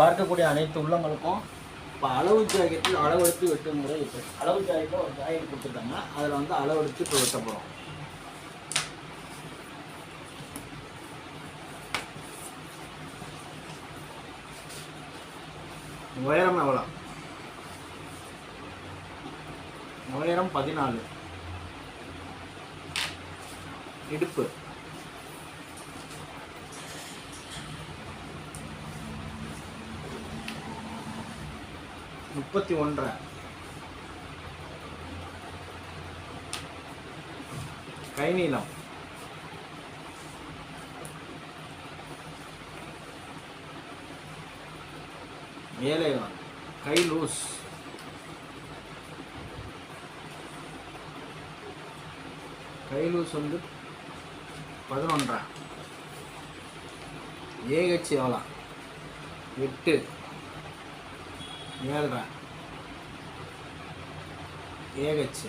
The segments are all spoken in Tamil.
பார்க்கக்கூடிய அனைத்து உள்ளங்களுக்கும் இப்போ அளவு ஜாக்கெட்டில் அளவெடுத்து வெட்டும் முறை இப்போ அளவு ஜாக்கெட்டில் ஒரு ஜாக்கெட் கொடுத்துருக்காங்க. அதில் வந்து அளவெடுத்து இப்போ வெட்ட போகிறோம் உயரம் எவ்வளோ உயரம் பதினாலு. இடுப்பு. முப்பத்தி ஒன்றரை. கை நீளம். ஏழை கை லூஸ். கை லூஸ் வந்து பதினொன்றரை. ஏஹெச் எவ்வளோ எட்டு. ஏழ்ரை ஏஹெச்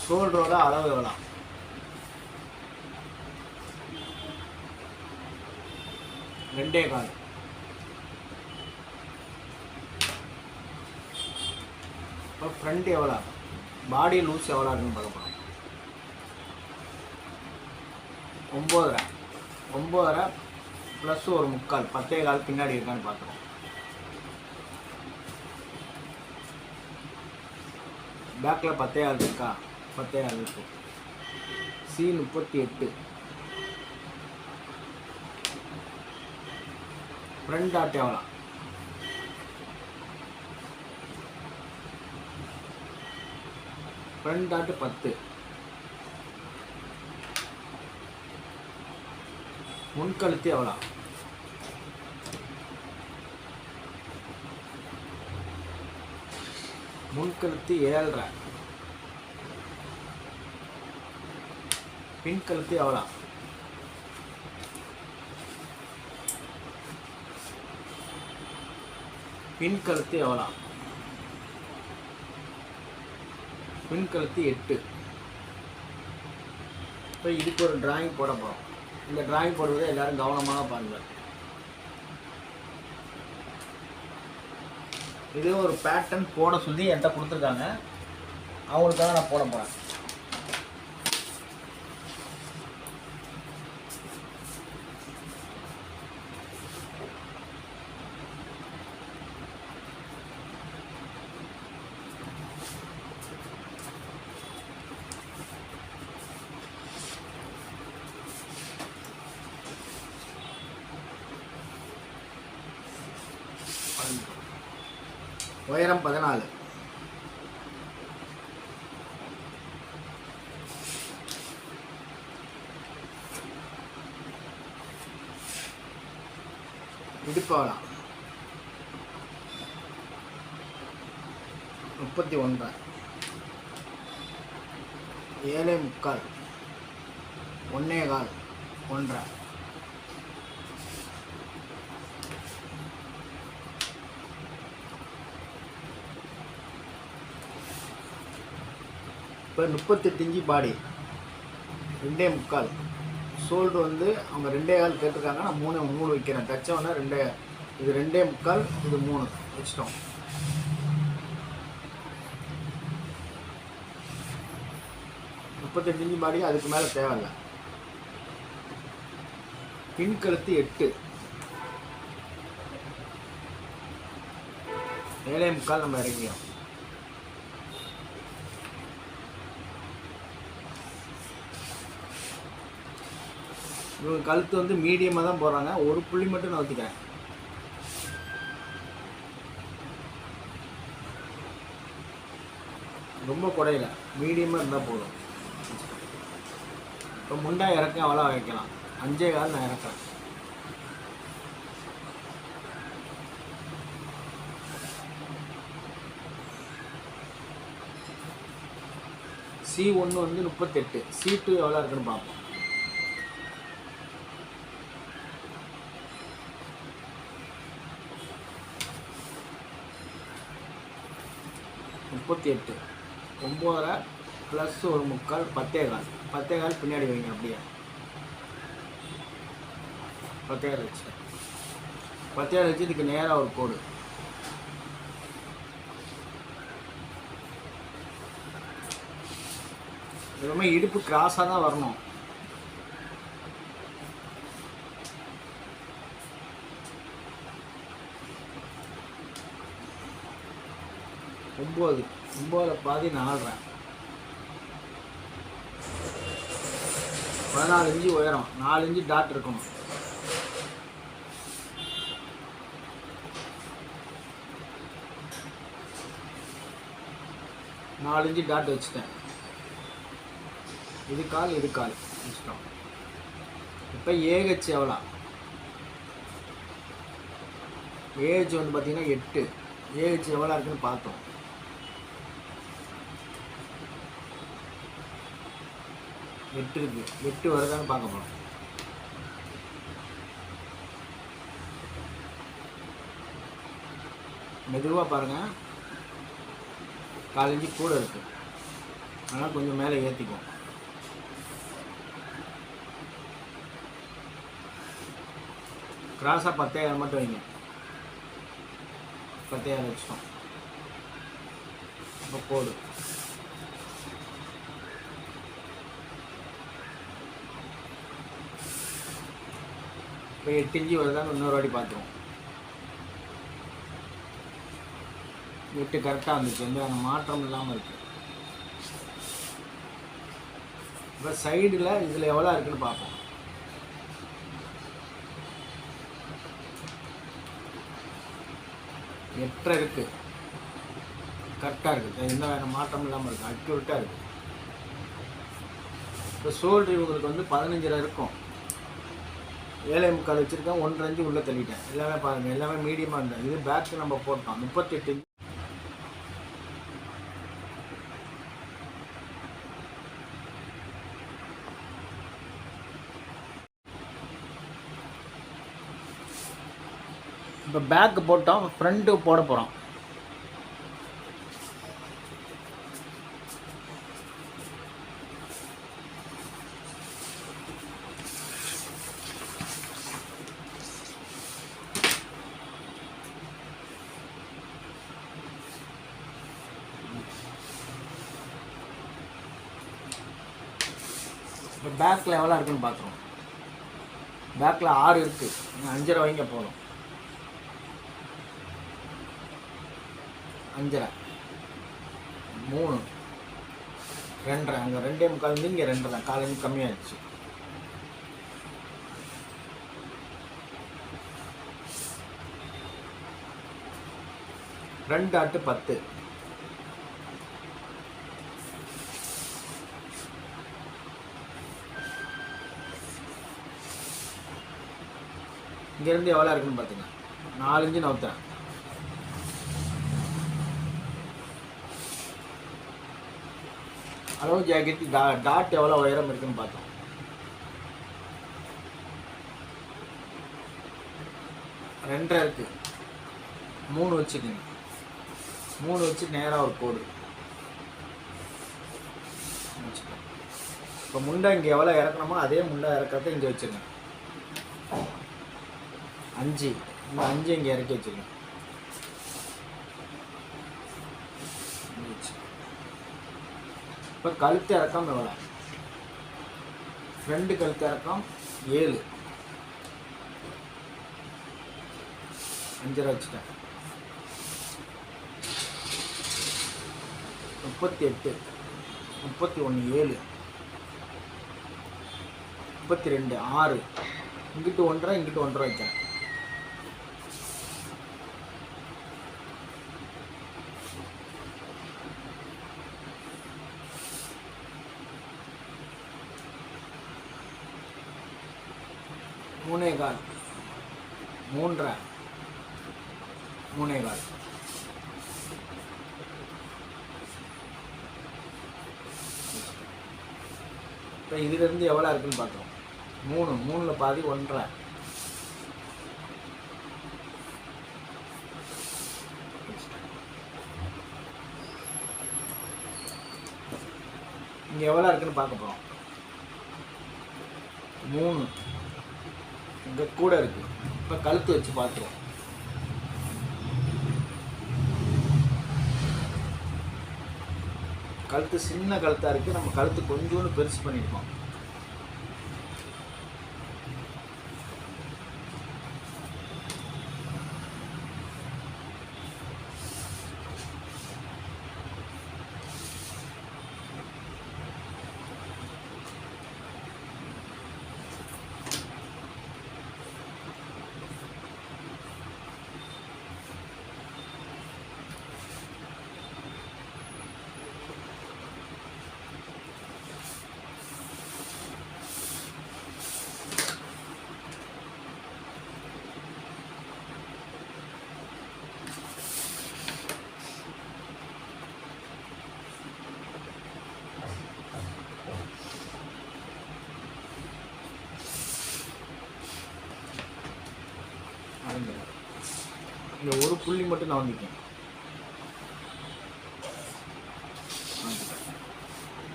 ஷோல்டரோட அளவு எவ்வளோ ரெண்டே கால். இப்போ ஃப்ரண்ட் எவ்வளோ பாடி லூஸ் எவ்வளோ இருக்குன்னு பார்க்க போகிறோம் ஒம்போதரை. ஒம்போதரை ப்ளஸ் ஒரு முக்கால். பத்தே கால் பின்னாடி இருக்கான்னு பார்க்குறோம். பேக்கில் பத்தே ஆள் இருக்கா? பத்தே ஆள் இருக்கு. சி முப்பத்தி எட்டு ஃப்ரண்ட் டாட் எவ்வளோ ஃப்ரண்ட் டாட் பத்து. முன்கழுத்து எவ்வளோ முன்கழுத்து ஏழ்ரை பின்கழுத்து எவ்வளோ பின்கழுத்து எவ்வளோ பின்கழுத்து எட்டு. இப்போ இதுக்கு ஒரு டிராயிங் போட போகிறோம் இந்த டிராயிங் போடுவதை எல்லாரும் கவனமாக பாருங்கள். இதே ஒரு பேட்டர்ன் போட சொல்லி என்கிட்ட கொடுத்துருக்காங்க. அவங்களுக்காக நான் போட போகிறேன் உயரம் பதினாலு. இடுப்பாளம் முப்பத்தி ஒன்று. ஏழை முக்கால். ஒன்னே கால். ஒன்றரை. இப்போ முப்பத்தெட்டு இஞ்சி பாடி. ரெண்டே முக்கால். சோல்டு வந்து அவங்க ரெண்டே கால் கேட்டிருக்காங்க. நான் மூணு மூணு வைக்கிறேன். தச்சவொன்னே ரெண்டே இது ரெண்டே முக்கால் இது மூணு வச்சிட்டோம். முப்பத்தெட்டு இஞ்சி பாடி அதுக்கு மேலே தேவையில்லை. பின்கழுத்து எட்டு. ஏழே முக்கால் நம்ம இறக்கியோம் இவங்க கழுத்து வந்து மீடியமாக தான் போடுறாங்க ஒரு புள்ளி மட்டும் நான் ஊற்றிக்கிறேன் ரொம்ப குறையில. மீடியமாக இருந்தால் போதும். இப்போ முண்டா இறக்க அவ்வளோ வைக்கலாம். அஞ்சே கால் நான் இறக்குறேன். சி ஒன்று வந்து முப்பத்தெட்டு. சி டூ எவ்வளோ இருக்குன்னு பார்ப்போம். முப்பத்தி எட்டு. ஒம்போதரை ப்ளஸ் ஒரு முக்கால் பத்தே கால் பத்தே கால் பின்னாடி வைங்க அப்படியே. பத்தே கால் வச்சு பத்தையாறு வச்சு இதுக்கு நேராக ஒரு கோடு. எதுவுமே இடுப்பு கிராஸாக தான் வரணும். ஒம்பது. ஒம்பதில் பாதி நாலுறேன் பதினாலு இன்ச்சு உயரம் நாலு இன்ச்சு டாட் இருக்கணும். நாலு இன்ச்சு டாட் வச்சுட்டேன். இது கால் இது கால். வச்சுட்டோம். இப்போ ஏஹெச் எவ்வளோ? ஏஹெச் வந்து பார்த்தீங்கன்னா எட்டு. ஏஹெச் எவ்வளோ இருக்குன்னு பார்த்தோம். எட்டு இருக்கு. எட்டு வருதான்னு பார்க்க போகிறோம் மெதுவாக பாருங்கள் காலஞ்சி கூட இருக்கு. அதனால் கொஞ்சம் மேலே ஏற்றிக்கும் கிராஸாக பத்தாயிரம் மட்டும் வைங்க. பத்தாயிரம் வச்சிட்டோம் இப்போ கோடு இப்போ எட்டு இன்ச்சு வருதான்னு இன்னொரு வாட்டி பார்த்துருவோம். எட்டு கரெக்டாக இருந்துச்சு எந்த அந்த மாற்றம் இல்லாமல் இருக்குது இப்போ சைடில் இதில் எவ்வளோ இருக்குன்னு பார்ப்போம். எட்டரை இருக்கு. கரெக்டாக இருக்குது எந்த வேறு மாற்றம் இல்லாமல் இருக்குது அக்யூரட்டாக இருக்குது இப்போ சோல்ட்ரு இவங்களுக்கு வந்து பதினஞ்சரை இருக்கும். ஏழை முக்கால் வச்சுருக்கேன் ஒன்றரை அஞ்சு உள்ளே தள்ளிட்டேன். எல்லாமே பாருங்கள் எல்லாமே மீடியமாக இருந்தேன் இது பேக்கு நம்ம போட்டோம். முப்பத்தெட்டு இன்ச் இப்போ பேக்கு போட்டோம் ஃப்ரண்ட்டு போட போகிறோம் இப்போ பேக்கில் எவ்வளோ இருக்குன்னு பார்க்குறோம் பேக்கில் ஆறு இருக்குது நீங்கள் அஞ்சரை வைங்க போதும் அஞ்சரை. மூணு. ரெண்டரை. அங்கே ரெண்டே முக்கால் வந்து இங்கே ரெண்டரை காலையில் கம்மியாகிடுச்சு ரெண்டு அட்டு பத்து. இங்கேருந்து எவ்வளோ இருக்குன்னு பார்த்துங்க நாலு நவுத்துறேன் அளவு ஜாக்கெட் டா டாட் எவ்வளோ உயரம் இருக்குன்னு பார்த்தோம். ரெண்டரை இருக்கு. மூணு வச்சுக்கோங்க. மூணு வச்சு நேராக ஒரு கோடு. இப்போ முண்டை இங்கே எவ்வளோ இறக்கணுமோ அதே முண்டை இறக்கிறத இங்கே வச்சுருங்க அஞ்சு. இந்த அஞ்சு இங்கே இறக்கி வச்சுருங்க இப்போ கழுத்து இறக்கம் எவ்வளோ ஃப்ரெண்டு கழுத்து இறக்கம் ஏழு. அஞ்சரை வச்சுட்டேன். முப்பத்தி எட்டு முப்பத்தி ஒன்று ஏழு. முப்பத்தி ரெண்டு ஆறு. இங்கிட்டு ஒன்றரை இங்கிட்டு ஒன்றரை வைக்கிறேன் எவ்வளோ இருக்குன்னு பார்க்குறோம் மூணு மூணில் பாதி ஒன்றரை. இங்கே எவ்வளோ இருக்குன்னு பார்க்க போகிறோம் மூணு. இங்கே கூட இருக்குது இப்போ கழுத்து வச்சு பார்த்துருவோம். கழுத்து சின்ன கழுத்தாக இருக்குது நம்ம கழுத்து கொஞ்சோண்டு பெருசு பண்ணியிருப்போம் புள்ளி மட்டும் நான் வந்துக்கேன்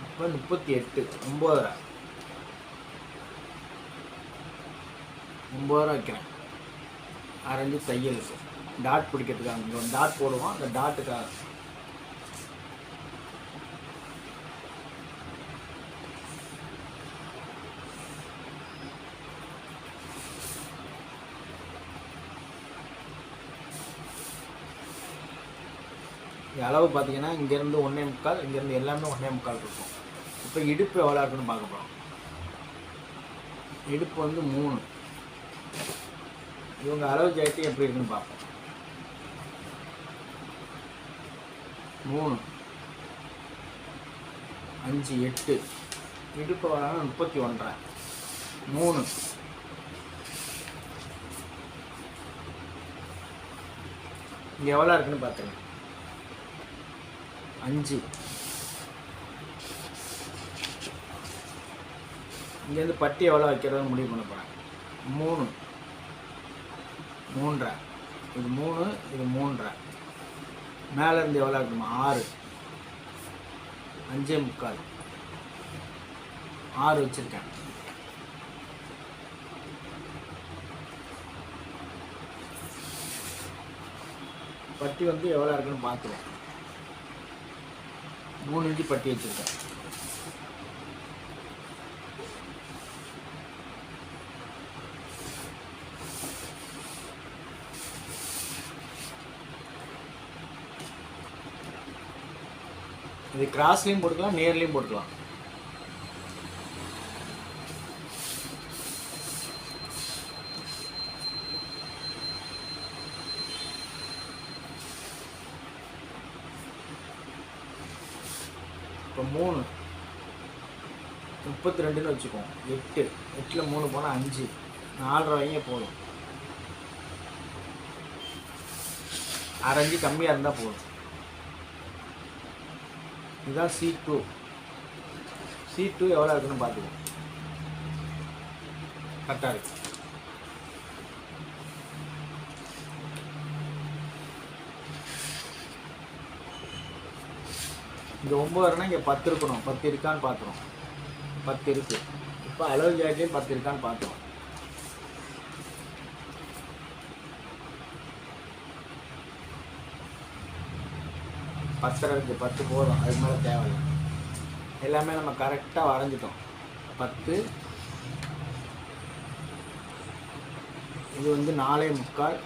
இப்போ முப்பத்தி எட்டு ஒம்பதரை ஒம்பதரை வைக்கிறேன். அரைஞ்சு தையலுக்கு டாட் பிடிக்கிறதுக்காக இங்கே ஒரு டாட் போடுவோம். அந்த டாட்டுக்காக அளவு பார்த்தீங்கன்னா இங்கேருந்து ஒன்றே முக்கால் இங்கேருந்து எல்லாமே ஒன்றே முக்கால் இருக்கும். இப்போ இடுப்பு எவ்வளோ இருக்குன்னு பார்க்க போகிறோம் இடுப்பு வந்து மூணு. இவங்க அளவு ஜாக்கெட்டு எப்படி இருக்குன்னு பார்ப்போம். மூணு. அஞ்சு எட்டு. இடுப்பு வராங்க முப்பத்தி ஒன்றரை. மூணு. இங்கே எவ்வளோ இருக்குன்னு பார்த்துருங்க அஞ்சு. இங்கேருந்து பட்டி எவ்வளோ வைக்கிறதுன்னு முடிவு பண்ண போகிறேன் மூணு. மூன்றரை. இது மூணு இது மூன்றரை. மேலேருந்து எவ்வளோ இருக்குமா ஆறு. அஞ்சே முக்கால். ஆறு வச்சுருக்கேன். பட்டி வந்து எவ்வளோ இருக்குன்னு பார்த்துருவோம். மூணு இன்ச்சு பட்டி வச்சுருக்கேன். இது கிராஸ்லேயும் போட்டுக்கலாம் நேர்லேயும் போட்டுக்கலாம். இப்போ மூணு. முப்பத்தி ரெண்டுன்னு வச்சுக்குவோம் எட்டு. எட்டில் மூணு போனால் அஞ்சு. நாலரை போதும். அரைஞ்சி கம்மியாக இருந்தால் போதும். இதுதான் சி டூ சி டூ எவ்வளோ இருக்குன்னு பார்த்துக்கோ. கரெக்டாக இருக்குது இங்கே ஒம்பதுனா இங்கே பத்து இருக்கணும். பத்து இருக்கான்னு பார்த்துரும் பத்து இருக்கு. இப்போ அளவு ஜாக்கெட்லேயும் பத்து இருக்கான்னு பார்த்துரும் பத்தரை இருக்குது பத்து போதும். அதுக்கு மேலே தேவையில்லை. எல்லாமே நம்ம கரெக்டாக வரைஞ்சிட்டோம். பத்து. இது வந்து நாலே முக்கால்.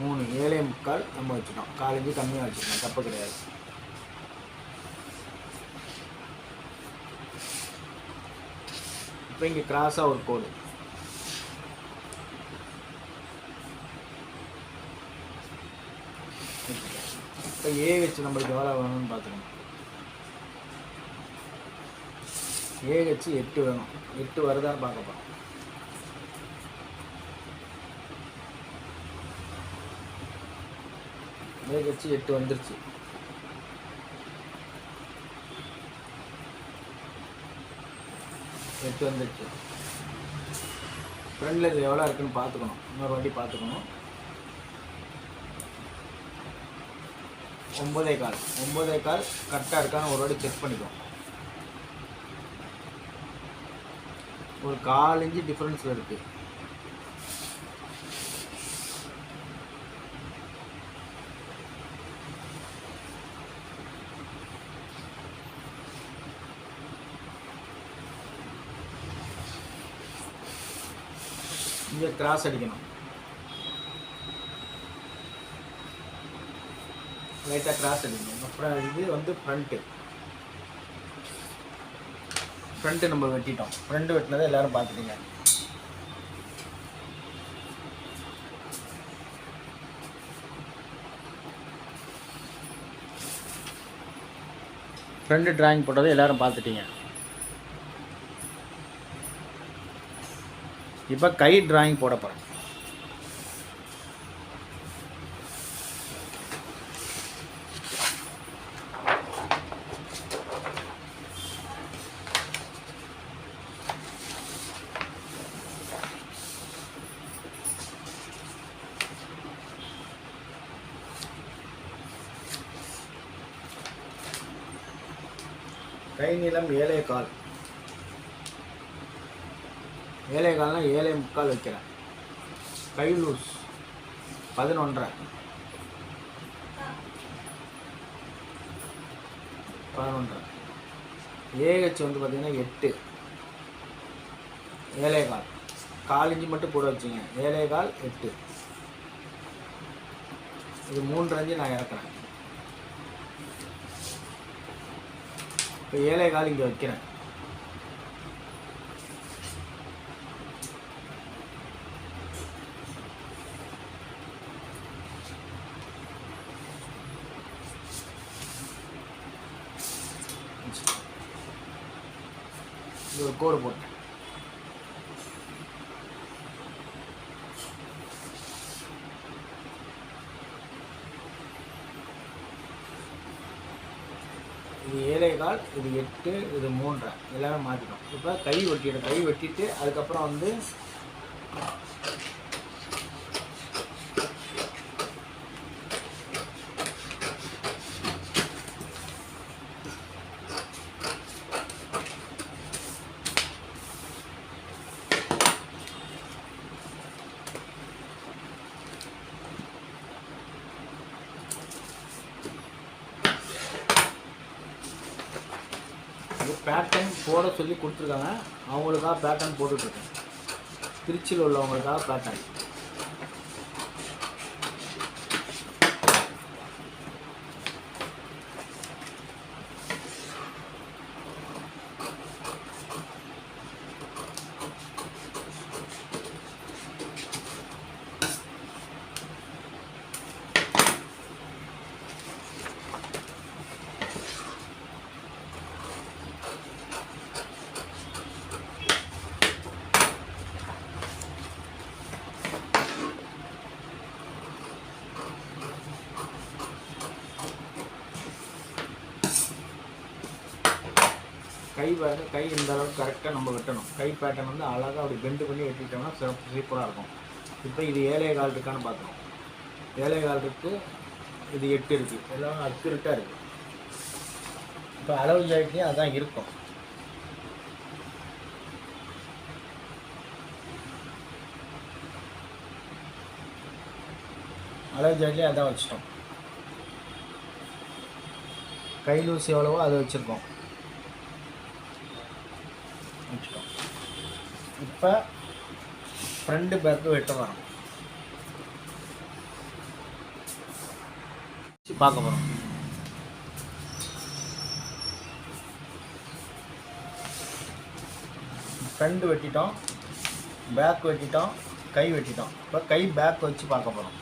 மூணு. ஏழே முக்கால் நம்ம வச்சுட்டோம். காலேஜ் கம்மியாக வச்சுருக்கோம் தப்பு கிடையாது. இப்போ இங்கே கிராஸாக ஒரு கோடு. இப்போ ஏ வச்சு நம்மளுக்கு எவ்வளோ வேணும்னு பார்த்துக்கணும் ஏ வச்சு எட்டு வேணும். எட்டு வருதான்னு பார்க்க போகிறோம் ஏ வச்சு எட்டு வந்துருச்சு. எட்டு வந்துடுச்சு ஃப்ரெண்டில் இது எவ்வளோ இருக்குன்னு பார்த்துக்கணும். இன்னொரு வாட்டி பார்த்துக்கணும். ஒம்பதே கால். ஒம்பதே கால் கரெக்டாக இருக்கான்னு ஒரு வாட்டி செக் பண்ணிக்கோ ஒரு கால் இன்ச்சு டிஃப்ரென்ஸில் இருக்குது இங்கே கிராஸ் அடிக்கணும். லைட்டாக கிராஸ் அடிக்கணும். அப்புறம் இது வந்து ஃப்ரண்ட்டு ஃப்ரண்ட்டு நம்ம வெட்டிட்டோம். ஃப்ரண்ட்டு வெட்டினதை எல்லோரும் பார்த்துட்டீங்க. ஃப்ரெண்டு ட்ராயிங் போட்டதை எல்லோரும் பார்த்துட்டீங்க. இப்போ கை டிராயிங் போட போகிறேன் கை நீளம் ஏழே கால். ஏழை கால்னா ஏழை முக்கால் வைக்கிறேன். கை லூஸ் பதினொன்றரை. பதினொன்றரை. ஏஹெச் வந்து பார்த்திங்கன்னா எட்டு. ஏழை கால். கால் இஞ்சி மட்டும் கூட வச்சுங்க. ஏழை கால் எட்டு. இது மூன்று அஞ்சு நான் இறக்குறேன். இப்போ ஏழை கால் இங்கே வைக்கிறேன். கோடு போட்டேன் இது ஏழைகால் இது எட்டு இது மூன்றரை எல்லாமே மாற்றிட்டோம் இப்போ கை வெட்டிடும் கை வெட்டிட்டு அதுக்கப்புறம் வந்து இது பேட்டர்ன் போட சொல்லி கொடுத்துருக்காங்க. அவங்களுக்காக பேட்டர்ன் போட்டுட்ருக்கேன் திருச்சியில் உள்ளவங்களுக்காக பேட்டர்ன் கை கை இந்த அளவுக்கு கரெக்டாக நம்ம வெட்டணும். கை பேட்டர்ன் வந்து அழகாக அப்படி பெண்டு பண்ணி வெட்டிட்டோம்னா சிறப்பு சூப்பராக இருக்கும். இப்போ இது ஏழை கால் இருக்கான்னு பார்க்குறோம் ஏழை கால் இது எட்டு இருக்குது எல்லாம் அக்குருட்டாக இருக்குது இப்போ அளவு ஜாக்கெட்லேயும் அதான் இருக்கும். அளவு ஜாக்கெட்லேயும் அதான் வச்சிட்டோம். கை லூஸ் எவ்வளவோ அதை வச்சுருக்கோம் வச்சுட்டோம் இப்போ ஃப்ரண்ட் பேக்கு வெட்ட வரோம். வச்சு பார்க்க போகிறோம் ஃப்ரண்ட் வெட்டிட்டோம் பேக் வெட்டிட்டோம் கை வெட்டிட்டோம். இப்போ கை பேக் வச்சு பார்க்க போகிறோம்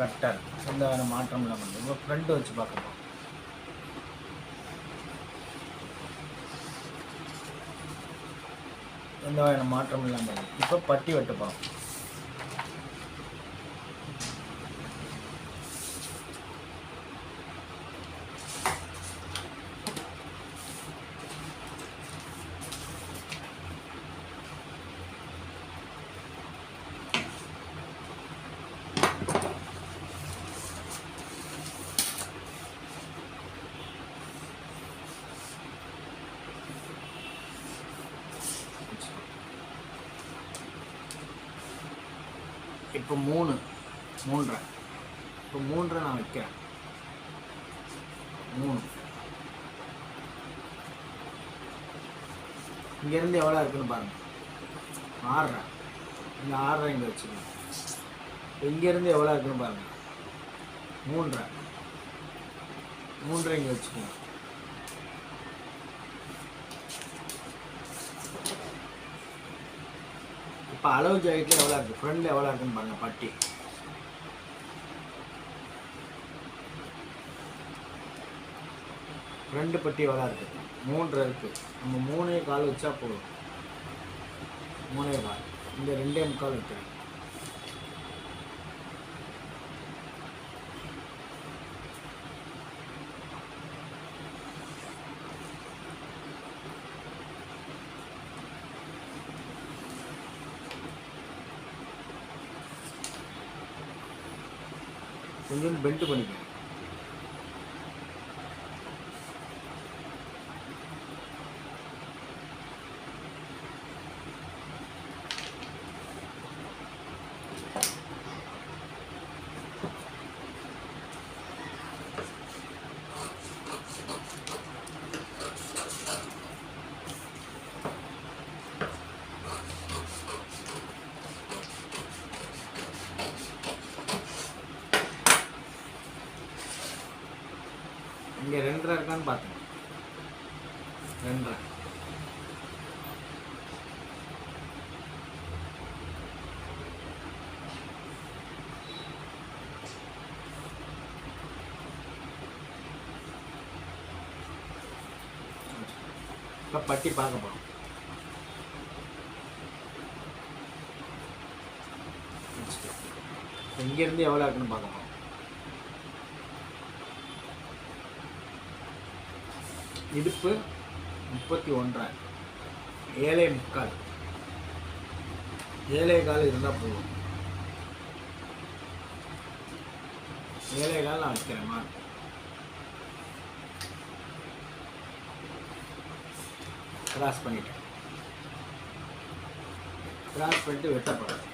கட்டர் எந்த வேறு மாற்றம் இல்லாமல் இப்போ ஃப்ரண்ட் வச்சு பார்க்க போகிறோம் எந்த வகையான மாற்றமும் இல்லாமல் இப்போ பட்டி வெட்ட போகிறோம் இப்போ மூணு மூன்றரை இப்போ மூன்றரை நான் வைக்கிறேன் மூணு இங்கேருந்து எவ்வளோ இருக்குன்னு பாருங்கள் ஆறரை. இந்த ஆறரை இங்கே வச்சுக்கணும் இப்போ இங்கேருந்து எவ்வளோ இருக்குன்னு பாருங்கள் மூன்றரை. மூன்றரை இங்கே வச்சுக்கணும் இப்போ அளவு ஜாக்கெட்டில் எவ்வளோ இருக்குது ஃப்ரண்டில் எவ்வளோ இருக்குன்னு பாருங்கள் பட்டி. ரெண்டு பட்டி எவ்வளோ இருக்குது மூன்று இருக்குது நம்ம மூணே கால் வச்சா போதும். மூணே கால். இந்த ரெண்டே முக்கால் வைக்கிறேன். கொஞ்சம் பெல்ட் பண்ணிக்கணும் இங்கே ரெண்டரை இருக்கான்னு பார்த்தேன். ரெண்டரை. இப்போ பட்டி பார்க்க போகிறோம் இங்கேருந்து எவ்வளோ இருக்குன்னு பார்க்க போகிறோம் இடுப்பு முப்பத்தி ஒன்றரை. ஏழை முக்கால். ஏழை கால் இருந்தால் போதும். ஏழை கால் நான் வைக்கிறேம்மா கிராஸ் பண்ணிட்டேன். கிராஸ் பண்ணிட்டு வெட்டப்படும்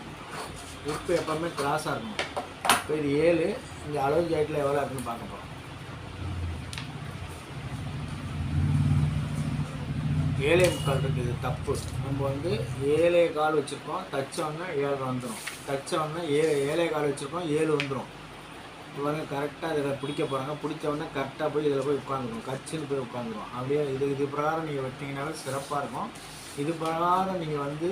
உப்பு எப்போவுமே கிராஸாக இருக்கணும். இப்போ இது ஏழு இங்கே அளவு ஜாயிட்டில் எவ்வளோ இருக்குன்னு பார்க்க போகிறோம் ஏழை முக்கால் இருக்குது தப்பு. நம்ம வந்து ஏழே கால் வச்சுருக்கோம் தச்சோன்னா ஏழு வந்துடும் தச்சோன்னா ஏ ஏழே கால் வச்சுருக்கோம் ஏழு வந்துடும் இவங்க கரெக்டாக இதில் பிடிக்க போகிறாங்க பிடிச்சவொடனே கரெக்டாக போய் இதில் போய் உட்காந்துரும். கச்சின்னு போய் உட்காந்துரும். அப்படியே இது இது பிரகாரம் நீங்கள் வெட்டிங்கனாவே சிறப்பாக இருக்கும். இது பிரகாரம் நீங்கள் வந்து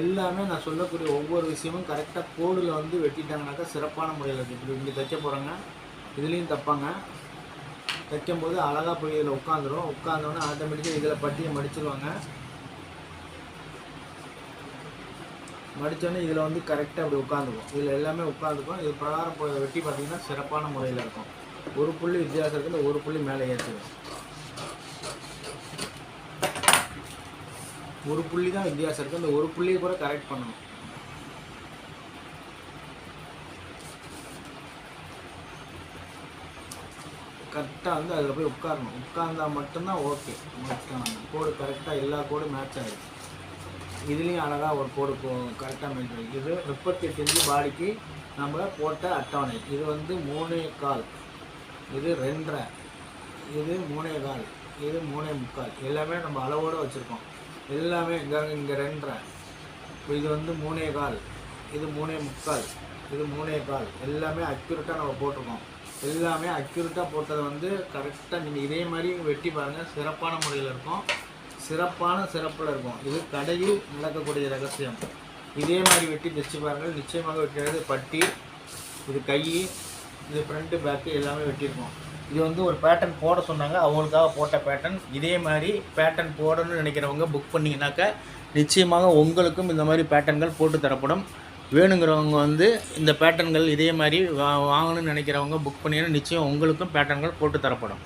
எல்லாமே நான் சொல்லக்கூடிய ஒவ்வொரு விஷயமும் கரெக்டாக கோடில் வந்து வெட்டிட்டாங்கனாக்கா சிறப்பான முறையில் இருக்குது இப்படி இங்கே தைக்க போகிறாங்க இதுலேயும் தைப்பாங்க. வைக்கும்போது அழகாக போய் இதில் உட்காந்துரும். உட்காந்தோடனே ஆட்டோமேட்டிக்காக இதில் பட்டியை மடிச்சிருவாங்க. மடித்தோடனே இதில் வந்து கரெக்டாக அப்படி உட்காந்துக்கும். இதில் எல்லாமே உட்காந்துக்கும். இது பிரகாரம் வெட்டி பார்த்திங்கன்னா சிறப்பான முறையில் இருக்கும். ஒரு புள்ளி வித்தியாசம் இருக்குது இந்த ஒரு புள்ளி மேலே ஏற்றுவோம் ஒரு புள்ளி தான் வித்தியாசம் இருக்குது அந்த ஒரு புள்ளியை கூட கரெக்ட் பண்ணணும். கரெக்டாக வந்து அதில் போய் உட்காரணும். உட்கார்ந்தா மட்டும்தான் ஓகே கோடு கரெக்டாக எல்லா கோடும் மேட்ச் ஆகிடும் இதுலேயும் அழகாக ஒரு கோடு கரெக்டாக மெயின்டைன் இது முப்பத்தி எட்டு பாடிக்கு நம்ம போட்ட அட்டவணை. இது வந்து மூணே கால். இது ரெண்டரை. இது மூணே கால். இது மூணே முக்கால். எல்லாமே நம்ம அளவோடு வச்சுருக்கோம். எல்லாமே இங்கே இங்கே ரெண்டரை. இது வந்து மூணே கால். இது மூணே முக்கால். இது மூணே கால். எல்லாமே அக்யூரேட்டாக நம்ம போட்டிருக்கோம். எல்லாமே அக்யூரேட்டாக போட்டதை வந்து கரெக்டாக நீங்கள் இதே மாதிரி வெட்டி பாருங்கள் சிறப்பான முறையில் இருக்கும். சிறப்பான சிறப்பில் இருக்கும். இது கடையில் நடக்கக்கூடிய ரகசியம். இதே மாதிரி வெட்டி தைச்சு பாருங்கள். நிச்சயமாக வெட்டினது பட்டி இது கை இது ஃப்ரண்ட்டு பேக்கு எல்லாமே வெட்டியிருக்கோம். இது வந்து ஒரு பேட்டர்ன் போட சொன்னாங்க. அவங்களுக்காக போட்ட பேட்டர்ன் இதே மாதிரி பேட்டர்ன் போடணும்னு நினைக்கிறவங்க புக் பண்ணிங்கனாக்கா நிச்சயமாக உங்களுக்கும் இந்த மாதிரி பேட்டர்ன்கள் போட்டு தரப்படும். வேணுங்கிறவங்க வந்து இந்த பேட்டர்ன்கள் இதே மாதிரி வா வாங்கணும்னு நினைக்கிறவங்க புக் பண்ணிங்கன்னா நிச்சயம் உங்களுக்கும் பேட்டர்ன்கள் போட்டு தரப்படும்.